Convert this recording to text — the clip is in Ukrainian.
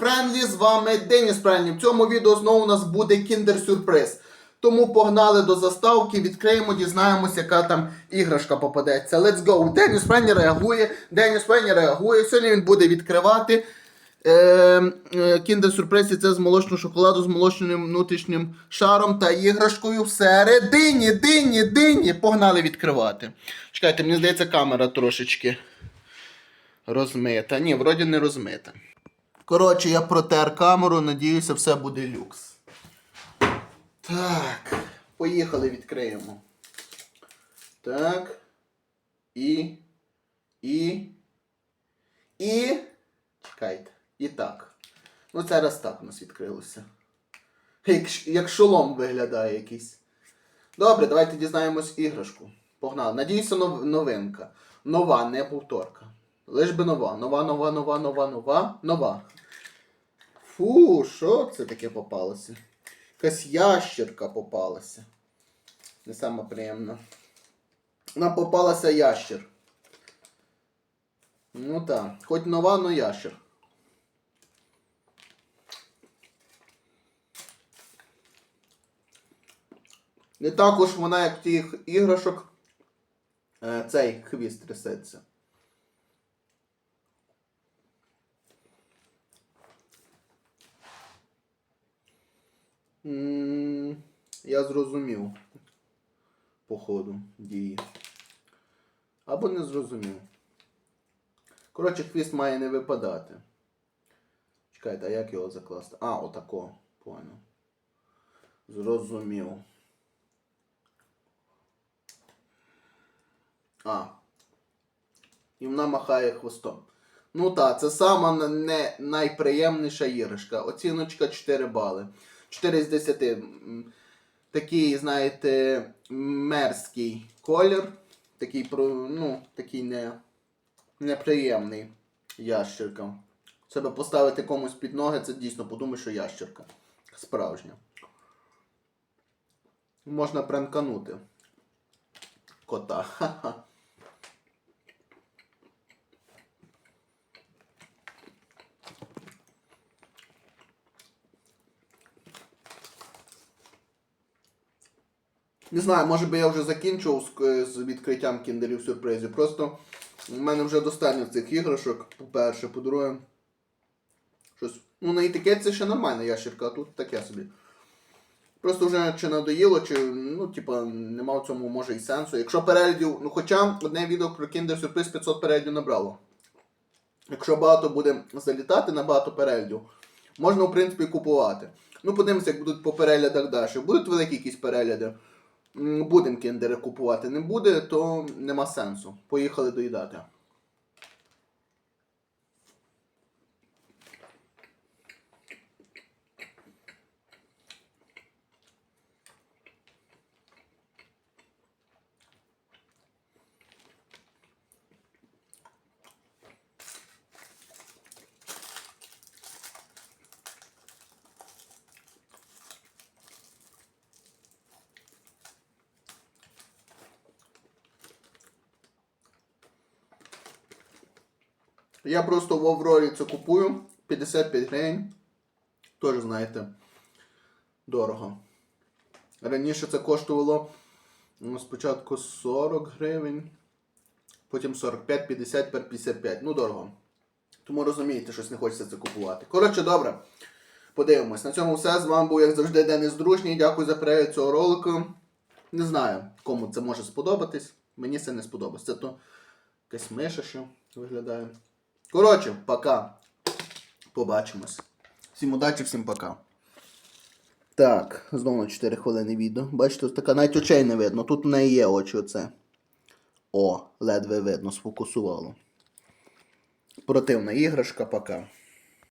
Френлі, з вами Деніс Правильний. В цьому відео знову у нас буде кіндер-сюрприз. Тому погнали до заставки, відкриємо, дізнаємося, яка там іграшка попадеться. Let's go! Деніс Френлі реагує, Деніс Френлі реагує. Сьогодні він буде відкривати. Кіндер сюрприз це з молочного шоколаду, з молочним внутрішнім шаром та іграшкою всередині, дині, дині. Погнали відкривати. Чекайте, мені здається, камера трошечки розмита. Ні, вроді не розмита. Коротше, я протер камеру, надіюся, все буде люкс. Так, поїхали, відкриємо. Так. І. І. І. Чекайте. І так. Ну, це раз так у нас відкрилося. Як, як шолом виглядає якийсь. Добре, давайте дізнаємось іграшку. Погнали. Надіюся, нов- новинка. Нова, не повторка. Лиш би нова. Нова, нова, нова, нова, нова, нова. Фу, що це таке попалося? Якась ящерка попалася. Не саме приємно. Нам попалася ящер. Ну так, хоч нова, но ящер. Не також вона, як тих іграшок, е, цей хвіст трясеться. Я зрозумів. По ходу дії. Або не зрозумів. Коротше, хвіст має не випадати. Чекайте, а як його закласти? А, отако. Понял. Зрозумів. А. І вона махає хвостом. Ну так, це сама не найприємніша іграшка. Оціночка 4 бали. 4 з 10. Такий, знаєте, мерзкий колір. Такий, ну, такий не, неприємний ящерка. Себе поставити комусь під ноги, це дійсно подумай, що ящерка. Справжня. Можна пранканути. Кота. Ха-ха. Не знаю, може би я вже закінчив з, з відкриттям кіндерів сюрпризів. Просто в мене вже достатньо цих іграшок, по-перше, по-друге. Щось. Ну, на етикетці ще нормальна ящерка, а тут таке собі. Просто вже чи надоїло, чи ну, типа, нема в цьому може і сенсу. Якщо переглядів, ну хоча одне відео про Kinder Surprise 500 переглядів набрало. Якщо багато буде залітати на багато переглядів, можна в принципі купувати. Ну, подивимося, як будуть по переглядах далі. Будуть великі якісь перегляди. Будемо кіндери купувати. Не буде, то нема сенсу. Поїхали доїдати. Я просто в Аврорі це купую. 55 гривень. Теж, знаєте, дорого. Раніше це коштувало ну, спочатку 40 гривень, потім 45, 50, тепер 55. Ну, дорого. Тому розумієте, щось не хочеться це купувати. Коротше, добре. Подивимось. На цьому все. З вами був, як завжди, Денис Дружній. Дякую за перегляд цього ролику. Не знаю, кому це може сподобатись. Мені це не сподобалось. Це то якась миша, що виглядає. Коротше, пока. Побачимось. Всім удачі, всім пока. Так, знову на 4 хвилини відео. Бачите, така навіть очей не видно. Тут в неї є очі оце. О, ледве видно, сфокусувало. Противна іграшка, пока.